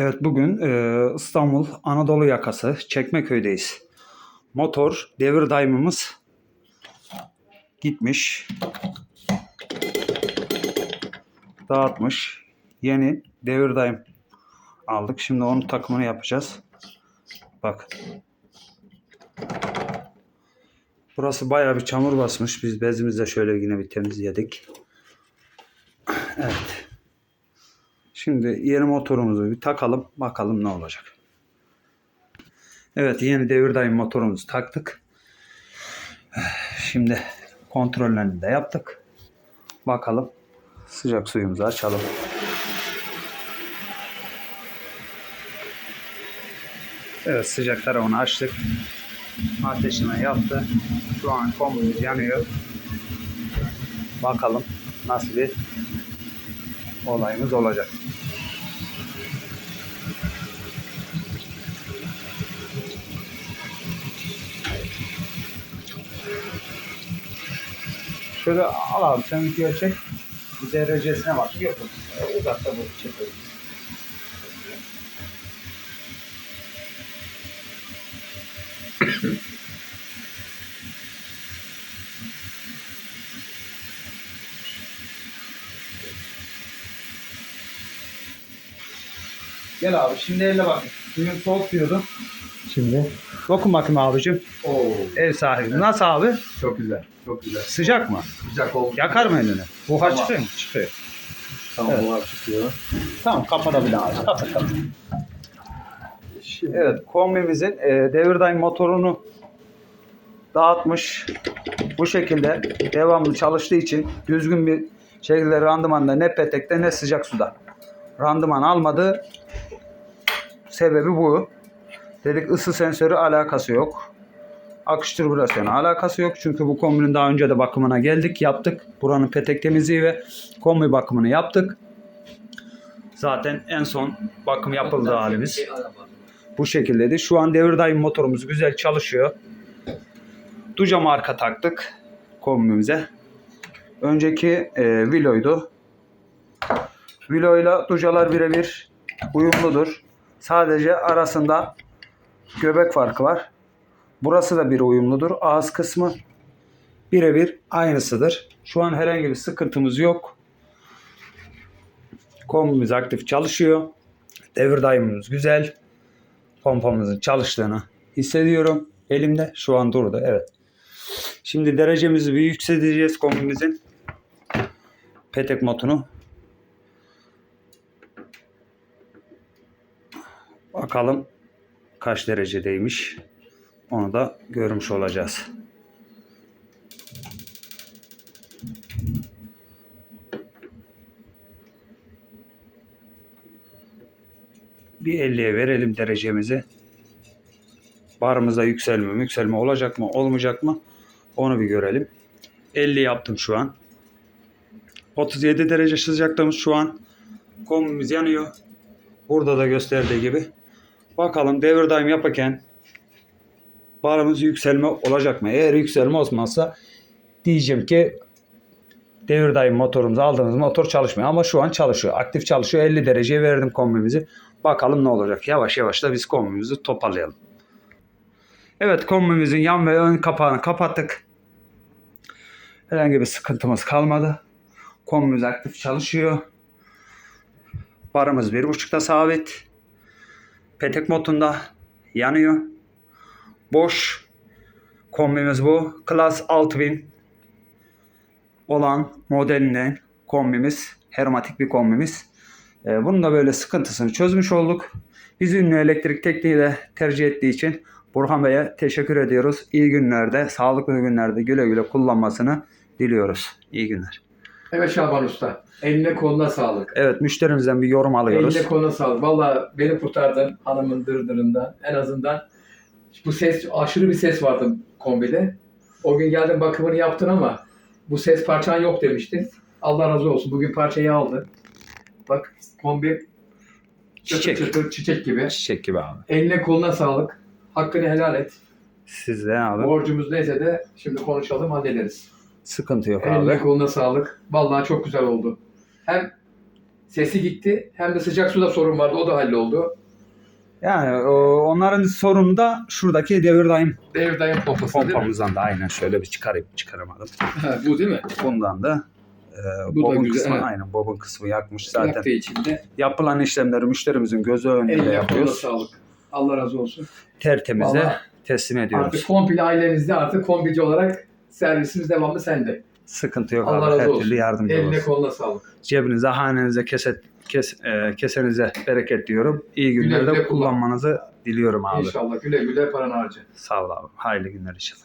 Evet bugün e, İstanbul Anadolu yakası Çekmeköy'deyiz. Motor devir daimimiz gitmiş. Dağıtmış. Yeni devir daim aldık. Şimdi onun takımını yapacağız. Bak. Burası bayağı bir çamur basmış. Biz bezimizle şöyle yine bir temizledik. Evet. Şimdi yeni motorumuzu bir takalım. Bakalım ne olacak. Evet yeni devir daim motorumuzu taktık. Şimdi kontrollerini de yaptık. Bakalım. Sıcak suyumuzu açalım. Evet sıcak tarafını açtık. Ateşine yaptı. Şu an kombimiz yanıyor. Bakalım nasıl bir olayımız olacak. Şöyle al abi sen videoya çek. Bir derecesine bak. Yok. Uzakta bu çekelim. Gel abi şimdi elle bak. Suyun soğuk diyordum. Şimdi. Dokun bakayım abicim. Oo, Ev sahibi. Nasıl abi? çok güzel. Çok güzel. Sıcak mı? Sıcak oldu. Yakar mı elini? Buhar Tamam. çıkıyor mu? Çıkıyor. Tamam, Evet. buhar çıkıyor. Tamam kapatabilir abi. Kapat kapat. Şimdi. Evet kombimizin e, devir daim motorunu dağıtmış. Bu şekilde devamlı çalıştığı için düzgün bir şekilde randımanda ne petekte ne sıcak suda randıman almadı. Sebebi bu. Dedik ısı sensörü alakası yok. Akış türbülasyonu alakası yok. Çünkü bu kombinin daha önce de bakımına geldik, yaptık. Buranın petek temizliği ve kombi bakımını yaptık. Zaten en son bakım yapıldı halimiz. Bu şekildeydi. Şu an devir daim motorumuz güzel çalışıyor. Duca marka taktık kombimize. Önceki e, Vilo'ydu. Vilo ile Ducalar birebir uyumludur. Sadece arasında göbek farkı var. Burası da bir uyumludur. Ağız kısmı birebir aynısıdır. Şu an herhangi bir sıkıntımız yok. Kombimiz aktif çalışıyor. Devir daimimiz güzel pompamızın çalıştığını hissediyorum. Elimde şu an durdu. Evet. Şimdi derecemizi bir yükselteceğiz kombimizin. Petek modunu. Bakalım kaç derecedeymiş. Onu da görmüş olacağız. Bir 50'ye verelim derecemizi. Barımızda yükselme yükselme olacak mı olmayacak mı onu bir görelim. 50 yaptım şu an. 37 derece sıcaklığımız şu an. Kombimiz yanıyor. Burada da gösterdiği gibi. Bakalım devir daim yaparken barımız yükselme olacak mı? Eğer yükselme olmazsa diyeceğim ki devir daim motorumuzu aldığımız motor çalışmıyor ama şu an çalışıyor. Aktif çalışıyor. 50 dereceye verdim kombimizi. Bakalım ne olacak. Yavaş yavaş da biz kombimizi toparlayalım. Evet kombimizin yan ve ön kapağını kapattık. Herhangi bir sıkıntımız kalmadı. Kombimiz aktif çalışıyor. Barımız bir buçukta sabit. Petek modunda yanıyor. Boş. Kombimiz bu. Klas 6000 olan modelinden kombimiz. Hermatik bir kombimiz. Ee, bunun da böyle sıkıntısını çözmüş olduk. Biz ünlü elektrik tekniği de tercih ettiği için Burhan Bey'e teşekkür ediyoruz. İyi günlerde, sağlıklı günlerde güle güle kullanmasını diliyoruz. İyi günler. Evet Şaban Usta. Eline koluna sağlık. Evet müşterimizden bir yorum alıyoruz. Eline koluna sağlık. Valla beni kurtardın hanımın dırdırından. En azından bu ses, aşırı bir ses vardı kombide. O gün geldin bakımını yaptın ama bu ses parçan yok demiştin. Allah razı olsun. Bugün parçayı aldın. Bak kombi çıtır Çiçek. çıtır çiçek gibi. Çiçek gibi abi. Eline koluna sağlık. Hakkını helal et. Siz de abi. Borcumuz neyse de şimdi konuşalım hallederiz. Sıkıntı yok Eline abi. koluna sağlık. Vallahi çok güzel oldu. Hem sesi gitti hem de sıcak suda sorun vardı o da halloldu. Yani o, onların sorunu da şuradaki devir daim Devir daim pompası değil mi? pompamızdan da aynen şöyle bir çıkarayım çıkaramadım. Ha, bu değil mi? Bundan da e, Bu da bobun güzel, kısmı evet. aynen bobun kısmı yakmış zaten. Yaktığı için de Yapılan işlemleri müşterimizin gözü önünde eline koluna yapıyoruz. sağlık. Allah razı olsun. Tertemize Vallahi teslim ediyoruz. Artık komple ailemizde artık kombici olarak servisimiz devamlı sende. Sıkıntı yok Allah abi. razı Her olsun. türlü yardımcı Eline oluruz. koluna sağlık. Cebinize, hanenize, keset, kes, e, kesenize bereket diyorum. İyi günlerde güle kullan. kullanmanızı diliyorum abi. İnşallah güle güle paranı harca. Sağ ol abi. Hayırlı günler inşallah.